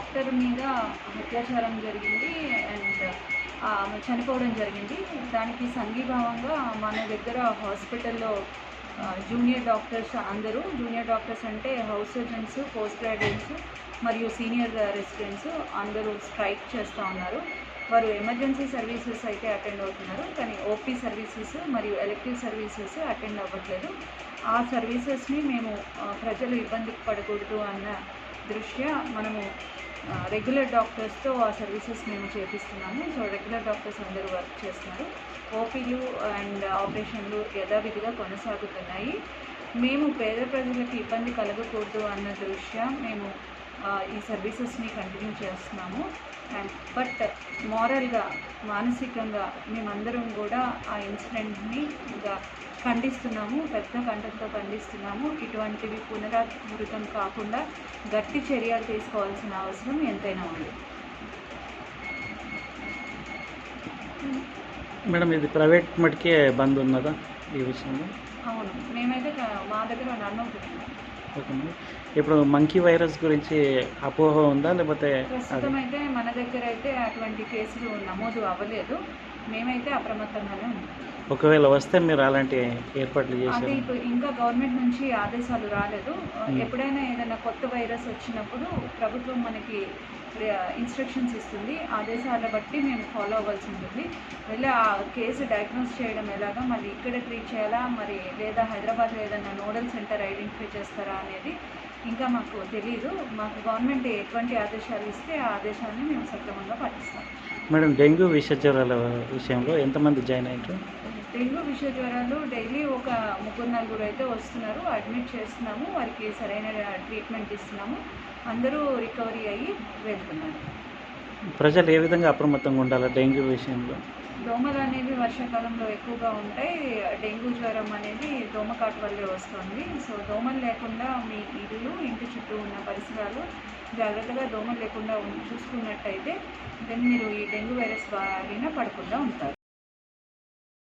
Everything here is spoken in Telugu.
డాక్టర్ మీద అత్యాచారం జరిగింది అండ్ ఆమె చనిపోవడం జరిగింది. దానికి సంఘీభావంగా మన దగ్గర హాస్పిటల్లో జూనియర్ డాక్టర్స్ అందరూ జూనియర్ డాక్టర్స్ అంటే హౌస్ సర్జన్స్ పోస్ట్ గ్రాడ్యుయేట్స్ మరియు సీనియర్ రెసిడెంట్స్ అందరూ స్ట్రైక్ చేస్తూ ఉన్నారు. వారు ఎమర్జెన్సీ సర్వీసెస్ అయితే అటెండ్ అవుతున్నారు కానీ ఓపీ సర్వీసెస్ మరియు ఎలక్టివ్ సర్వీసెస్ అటెండ్ అవ్వట్లేదు. ఆ సర్వీసెస్ని మేము ప్రజలు ఇబ్బందికి పడకూడదు అన్న దృష్ట్యా మనము రెగ్యులర్ డాక్టర్స్తో ఆ సర్వీసెస్ మేము చేపిస్తున్నాము. సో రెగ్యులర్ డాక్టర్స్ అందరూ వర్క్ చేస్తున్నారు. ఓపీలు అండ్ ఆపరేషన్లు యథావిధిగా కొనసాగుతున్నాయి. మేము పేద ప్రజలకు ఇబ్బంది కలగకూడదు అన్న దృష్ట్యా మేము ఈ సర్వీసెస్ని కంటిన్యూ చేస్తున్నాము. అండ్ బట్ మారల్గా మానసికంగా మేమందరం కూడా ఆ ఇన్సిడెంట్ని ఇంకా ఖండిస్తున్నాము. పెద్ద కంఠంతో ఖండిస్తున్నాము. ఇటువంటివి పునరావృతం కాకుండా గట్టి చర్యలు తీసుకోవాల్సిన అవసరం ఎంతైనా ఉంది. మేడం ఇది ప్రైవేట్ మటుకే బంద్ ఉన్నదా ఈ విషయంలో? అవును. మేమైతే మా దగ్గర నన్ను ఇప్పుడు మంకీ వైరస్ గురించి అపోహ ఉందా? లేకపోతే ప్రస్తుతం అయితే మన దగ్గర అయితే అటువంటి కేసులు నమోదు అవ్వలేదు. మేమైతే అప్రమత్తంగానే ఉన్నాం. ఒకవేళ వస్తే మీరు అలాంటి ఏర్పాట్లు చేశారు? ఇప్పుడు ఇంకా గవర్నమెంట్ నుంచి ఆదేశాలు రాలేదు. ఎప్పుడైనా ఏదైనా కొత్త వైరస్ వచ్చినప్పుడు ప్రభుత్వం మనకి ఇన్స్ట్రక్షన్స్ ఇస్తుంది. ఆదేశాల బట్టి మేము ఫాలో అవ్వాల్సి ఉంటుంది. వెళ్ళి ఆ కేసు డయాగ్నోస్ చేయడం ఎలాగా మళ్ళీ ఇక్కడ ట్రీట్ చేయాలా మరి లేదా హైదరాబాద్లో ఏదైనా నోడల్ సెంటర్ ఐడెంటిఫై చేస్తారా అనేది ఇంకా మాకు తెలియదు మాకు గవర్నమెంట్ ఎటువంటి ఆదేశాలు ఇస్తే ఆ ఆదేశాన్ని మేము సక్రమంగా పాటిస్తాం. మేడం డెంగ్యూ విష జ్వరాల విషయంలో ఎంతమంది జాయిన్ అయ్యారు? డెంగ్యూ విష జ్వరాలు డైలీ ఒక ముగ్గురు నలుగురు అయితే వస్తున్నారు. అడ్మిట్ చేస్తున్నాము. వారికి సరైన ట్రీట్మెంట్ ఇస్తున్నాము. అందరూ రికవరీ అయ్యి వెళ్తున్నారు. ప్రజలు ఏ విధంగా అప్రమత్తంగా ఉండాలి డెంగ్యూ విషయంలో? దోమలు అనేవి వర్షాకాలంలో ఎక్కువగా ఉంటాయి. డెంగ్యూ జ్వరం అనేది దోమకాటు వల్లే వస్తుంది. సో దోమలు లేకుండా మీ ఇల్లు ఇంటి చుట్టూ ఉన్న పరిసరాలు జాగ్రత్తగా దోమలు లేకుండా చూసుకున్నట్టయితే దెన్ మీరు ఈ డెంగ్యూ వైరస్ బారిన పడకుండా ఉంటారు.